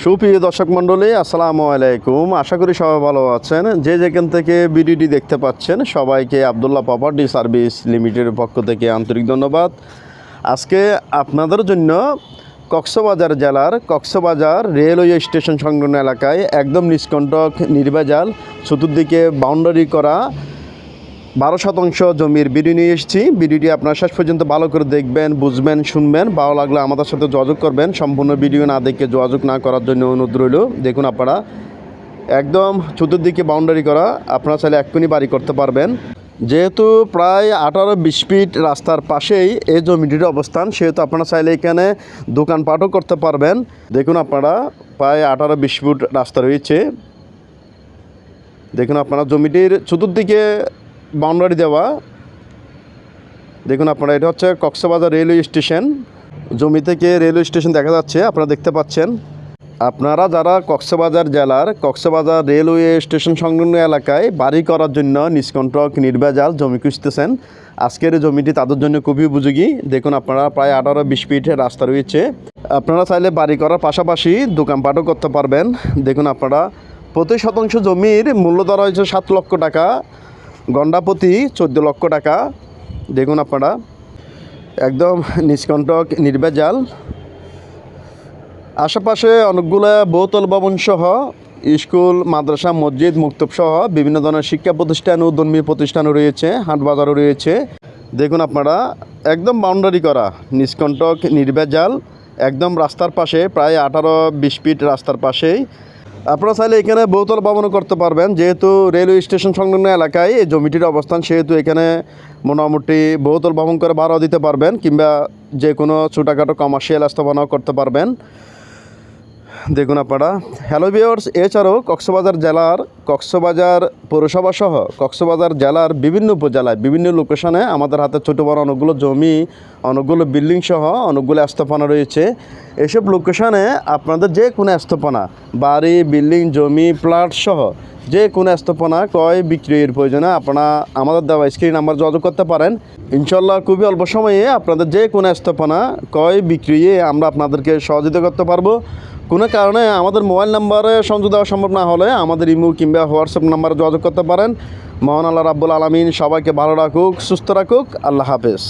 সুপ্রিয় দর্শক মণ্ডলী, আসসালামু আলাইকুম। আশা করি সবাই ভালো আছেন। যে যেখান থেকে ভিডিওটি দেখতে পাচ্ছেন, সবাইকে আবদুল্লাহ প্রপার্টি সার্ভিস লিমিটেডের পক্ষ থেকে আন্তরিক ধন্যবাদ। আজকে আপনাদের জন্য কক্সবাজার জেলার কক্সবাজার রেলওয়ে স্টেশন সংলগ্ন এলাকায় একদম নিষ্কণ্টক নির্ভেজাল, চতুর্দিকে বাউন্ডারি করা বারো শতাংশ জমির ভিডিও নিয়ে এসেছি। ভিডিওটি আপনার শেষ পর্যন্ত ভালো করে দেখবেন, বুঝবেন, শুনবেন। ভালো লাগলে আমাদের সাথে যোগাযোগ করবেন। সম্পূর্ণ ভিডিও না দেখে যোগাযোগ না করার জন্য অনুরোধ রইল। দেখুন আপনারা, একদম চতুর্দিকে বাউন্ডারি করা, আপনারা চাইলে এক্ষুনি বাড়ি করতে পারবেন। যেহেতু প্রায় আঠারো বিশ ফিট রাস্তার পাশেই এই জমিটির অবস্থান, সেহেতু আপনারা চাইলে এখানে দোকানপাটও করতে পারবেন। দেখুন আপনারা, প্রায় আঠারো বিশ ফুট রাস্তা রয়েছে। দেখুন আপনারা, জমিটির চতুর্দিকে বাউন্ডারি দেওয়া। দেখুন আপনারা, এটা হচ্ছে কক্সবাজার রেলওয়ে স্টেশন। জমি থেকে রেলওয়ে স্টেশন দেখা যাচ্ছে, আপনারা দেখতে পাচ্ছেন। আপনারা যারা কক্সবাজার জেলার, কক্সবাজার রেলওয়ে স্টেশন সংলগ্ন এলাকায় বাড়ি করার জন্য নিষ্কণ্টক, নির্ভেজাল জমি খুঁজতেছেন, আজকের জমিটি তাদের জন্য খুবই উপযোগী। দেখুন আপনারা, প্রায় আঠারো বিশ ফিটের রাস্তা রয়েছে। আপনারা চাইলে বাড়ি করার পাশাপাশি দোকানপাটও করতে পারবেন। দেখুন আপনারা, প্রতি শতাংশ জমির মূল্য ধরা হয়েছে সাত লক্ষ টাকা। গন্ডাপতি চোদ্দ লক্ষ টাকা। দেখুন আপনারা। একদম নিষ্কণ্টক নির্ভেজাল আশেপাশে অনেকগুলো বহুতল ভবন সহ স্কুল, মাদ্রাসা, মসজিদ মুক্তব সহ বিভিন্ন ধরনের শিক্ষা প্রতিষ্ঠান ও ধর্মীয় প্রতিষ্ঠানও রয়েছে, হাট বাজারও রয়েছে। দেখুন আপনারা, একদম বাউন্ডারি করা, নিষ্কণ্টক নির্ভেজাল একদম রাস্তার পাশে, প্রায় আঠারো, বিশ ফিট রাস্তার পাশেই। আপনারা চাইলে এখানে বহুতল ভবনও করতে পারবেন। যেহেতু রেলওয়ে স্টেশন সংলগ্ন এলাকায় এই জমিটির অবস্থান, সেহেতু এখানে মোটামুটি বহুতল ভবন করে ভাড়াও দিতে পারবেন কিংবা যে কোনো ছোটোখাটো কমার্শিয়াল স্থাপনাও করতে পারবেন। দেখুন আপনারা। হ্যালো বিয়ার্স এছাড়াও কক্সবাজার জেলার কক্সবাজার পৌরসভা সহ কক্সবাজার জেলার বিভিন্ন উপজেলায়, বিভিন্ন লোকেশনে আমাদের হাতে ছোটো বড় অনেকগুলো জমি, অনেকগুলো বিল্ডিং সহ অনেকগুলো স্থাপনা রয়েছে। এসব লোকেশনে আপনাদের যে কোনো স্থাপনা, বাড়ি বিল্ডিং জমি প্লট সহ যে কোনো স্থাপনা ক্রয় বিক্রয়ের প্রয়োজনে আপনারা আমাদের দেওয়া স্ক্রিন নাম্বার যোগাযোগ করতে পারেন। ইনশাল্লাহ খুবই অল্প সময়ে আপনাদের যে কোনো স্থাপনা ক্রয় বিক্রয়ে আমরা আপনাদেরকে সহযোগিতা করতে পারব। কোনো কারণে আমাদের মোবাইল নাম্বারে সংযোগ দেওয়া সম্ভব না হলে আমাদের ইমো কিংবা হোয়াটসঅ্যাপ নাম্বারে যোগাযোগ করতে পারেন। মহান আল্লাহ রাব্বুল আলমিন সবাইকে ভালো রাখুক, সুস্থ রাখুক। আল্লাহ হাফেজ।